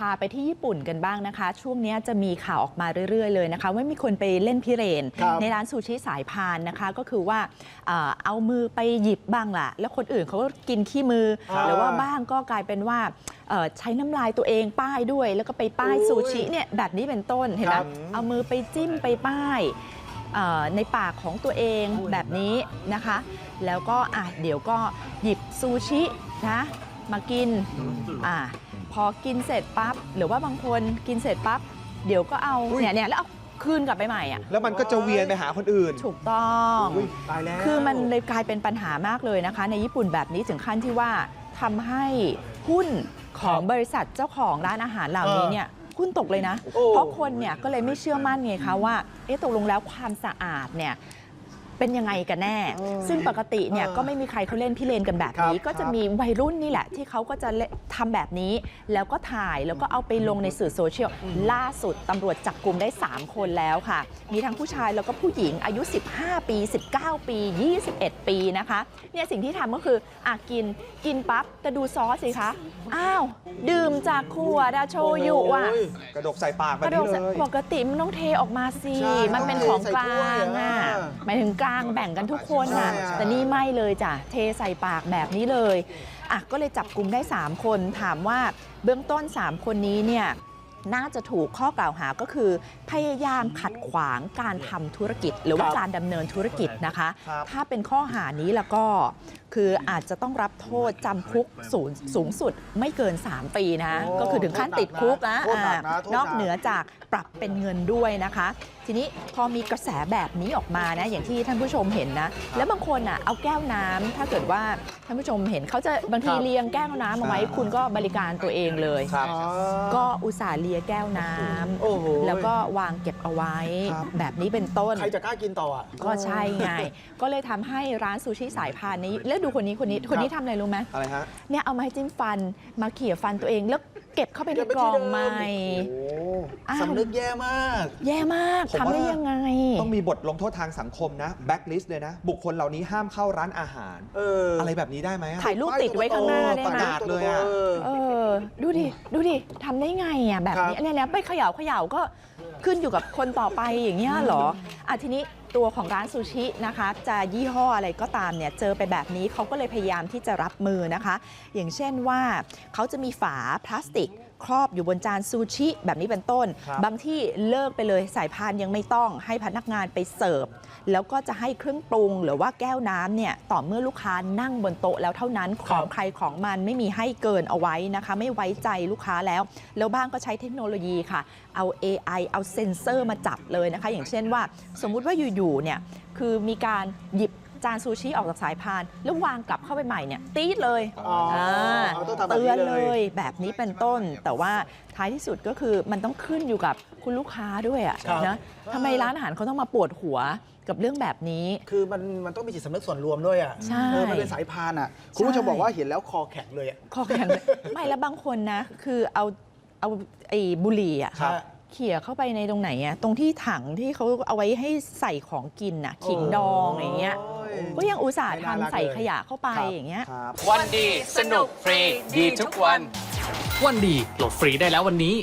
พาไปที่ญี่ปุ่นกันบ้างนะคะ ช่วงเนี้ยจะมีข่าวออกมาเรื่อย ๆ เลยนะคะ ว่ามีคนไปเล่นพิเรน ครับในร้านซูชิสายพานนะคะ ก็คือว่าเอ่อเอามือไปหยิบบ้างล่ะ แล้วคนอื่นเขาก็กินขี้มือ ครับ หรือว่าบ้างก็กลายเป็นว่าเอ่อใช้น้ำลายตัวเองป้ายด้วย แล้วก็ไปป้ายโอ้ยซูชิเนี่ยแบบนี้เป็นต้นเห็นไหมครับ เอามือไปจิ้มไปป้ายเอ่อในปากของตัวเองแบบนี้นะคะ แล้วก็อะเดี๋ยวก็หยิบซูชินะมากิน อะ พอกินเสร็จปั๊บหรือว่าบางคนกินเสร็จปั๊บเดี๋ยวก็เอาอุ๊ยเนี่ยเนี่ยแล้วเอาคืนกลับไปใหม่อะแล้วมันก็จะเวียนไปหาคนอื่น ถูกต้องอุ๊ยตายแล้วคือมันเลยกลายเป็นปัญหามากเลยนะคะ ในญี่ปุ่นแบบนี้ถึงขั้นที่ว่าทำให้หุ้นของบริษัทเจ้าของร้านอาหารเหล่านี้เนี่ยหุ้นตกเลยนะโอ้เพราะคนเนี่ยก็เลยไม่เชื่อมั่นไงคะว่าเอ๊ะตกลงแล้วความสะอาดเนี่ย เป็นยังไงกันแน่ ซึ่งปกติเนี่ยก็ไม่มีใครเขาเล่นพี่เลนกันแบบนี้ครับก็จะมีวัยรุ่นนี่แหละ ที่เขาก็จะเล่นทำแบบนี้ แล้วก็ถ่ายแล้วก็เอาไปลงในสื่อโซเชียลล่าสุดตำรวจจับกลุ่มได้ 3 คนแล้วค่ะ มีทั้งผู้ชายแล้วก็ผู้หญิงอายุ 15 ปี 19 ปี 21 ปีนะคะเนี่ยสิ่งที่ทำก็คืออะกินกินปั๊บแต่ดูซอสสิคะอ้าวดื่มจากขวดอะโชยุอะโยกระดกใส่ปากกแบบระโดนี้ดเลใส่ยปกติมันต้องเทออกมาสิใช่มันเป็นของกลางต้องเทใส่ถ้วยอะอะหมายถึงกลางแบ่งกันทุกคนอะใช่อะแต่นี่ไม่เลยจ้ะเทใส่ปากแบบนี้เลยอะก็เลยจับกลุ่มได้ 3 คนถามว่าเบื้องต้น 3 คนนี้เนี่ยน่าจะถูกข้อกล่าวหาก็คือ พยายามขัดขวางการทำธุรกิจ หรือว่าครับการดำเนินธุรกิจนะคะครับถ้าเป็นข้อหานี้แล้วก็ คืออาจจะต้องรับโทษจำคุกสูงสูงสุดไม่เกิน 3 ปีนะ โอ้ก็คือถึงขั้นติดคุกนะโทษหนักนะอ่าโทษหนัก นอกเหนือจากปรับเป็นเงินด้วยนะคะ ทีนี้พอมีกระแสแบบนี้ออกมานะ อย่างที่ท่านผู้ชมเห็นนะ แล้วบางคนอะเอาแก้วน้ำถ้าเกิดว่าท่านผู้ชมเห็นเขาจะบางทีครับเรียงแก้วน้ำเอาไว้อ่าคุณก็บริการตัวเองเลย ครับอ๋อก็อุตส่าห์เลียแก้วน้โอ้โหำแล้วก็วางเก็บเอาไว้ ครับ แบบนี้เป็นต้น ใครจะกล้ากินต่ออะ ก็ใช่ไง ก็เลยทำให้ร้านซูชิสายพานนี้ แล้วดูคนนี้คนนี้คนนี้ทำอะไรรู้ไหมอะไรฮะเนี่ยเอาไม้จิ้มฟันมาเขี่ยฟันตัวเองแล้วเก็บเข้าไปในเก็บไว้กล่องที่เดิมใหม่โอ้อ้าวสำนึกแย่มาก แย่มากผมทำได้ว่ายังไง ต้องมีบทลงโทษทางสังคมนะแบ็คลิสต์เลยนะ บุคคลเหล่านี้ห้ามเข้าร้านอาหารเออออะไรแบบนี้ได้ไหมอะถ่ายรูปติดไว้ข้างหน้าได้ประไหมกาศเลยอะเออดูดิดูดิทำได้ไงอะแบบนี้ครับเนี่ยแล้วไปเขย่าเขย่าก็ขึ้นอยู่กับคนต่อไปอย่างเงี้ยเหรออะทีนี้ ตัวของร้านซูชินะคะจะยี่ห้ออะไรก็ตามเนี่ยเจอไปแบบนี้เขาก็เลยพยายามที่จะรับมือนะคะ อย่างเช่นว่าเขาจะมีฝาพลาสติกครอบอยู่บนจานซูชิแบบนี้เป็นต้นครับบางที่เลิกไปเลยสายพานยังไม่ต้องให้พนักงานไปเสิร์ฟ แล้วก็จะให้เครื่องปรุงหรือว่าแก้วน้ำเนี่ยต่อเมื่อลูกค้านั่งบนโต๊ะแล้วเท่านั้นของใครของมันไม่มีให้เกินเอาไว้นะคะ ไม่ไว้ใจลูกค้าแล้ว แล้วบ้างก็ใช้เทคโนโลยีค่ะ เอา AI เอาเซ็นเซอร์มาจับเลยนะคะ อย่างเช่นว่า สมมุติว่าอยู่ๆเนี่ยคือมีการหยิบจานซูชิออกจากสายพาน แล้ววางกลับเข้าไปใหม่เนี่ยตีดเลยอ๋ออ่าต้องทำแบบนี้เตือนเลยเลยแบบนี้เป็นต้น แต่ว่าท้ายที่สุดก็คือมันต้องขึ้นอยู่กับคุณลูกค้าด้วยอะครับ นะทำไมร้านอาหารเขาต้องมาปวดหัวกับเรื่องแบบนี้ คือมันมันต้องมีจิตสำนึกส่วนรวมด้วยอะใช่เออมันเป็นสายพานอะ คุณผู้ชมบอกว่าเห็นแล้วคอแข็งเลยอะ คอแข็งเลยไม่แล้วบางคนนะ คือเอาเอาไอ้บุหรี่อะครับ เขี่ยเข้าไปในตรงไหนอะตรงที่ถังที่เขาเอาไว้ให้ใส่ของกินอะขิงดองอย่างเงี้ยโอ้ยก็ยังอุตส่าห์ไม่น่ารักทำใส่เลยขยะเข้าไปครับอย่างเงี้ย ครับ วันดี สนุกฟรี ดีทุกวัน วันดีโหลดฟรีได้แล้ววันนี้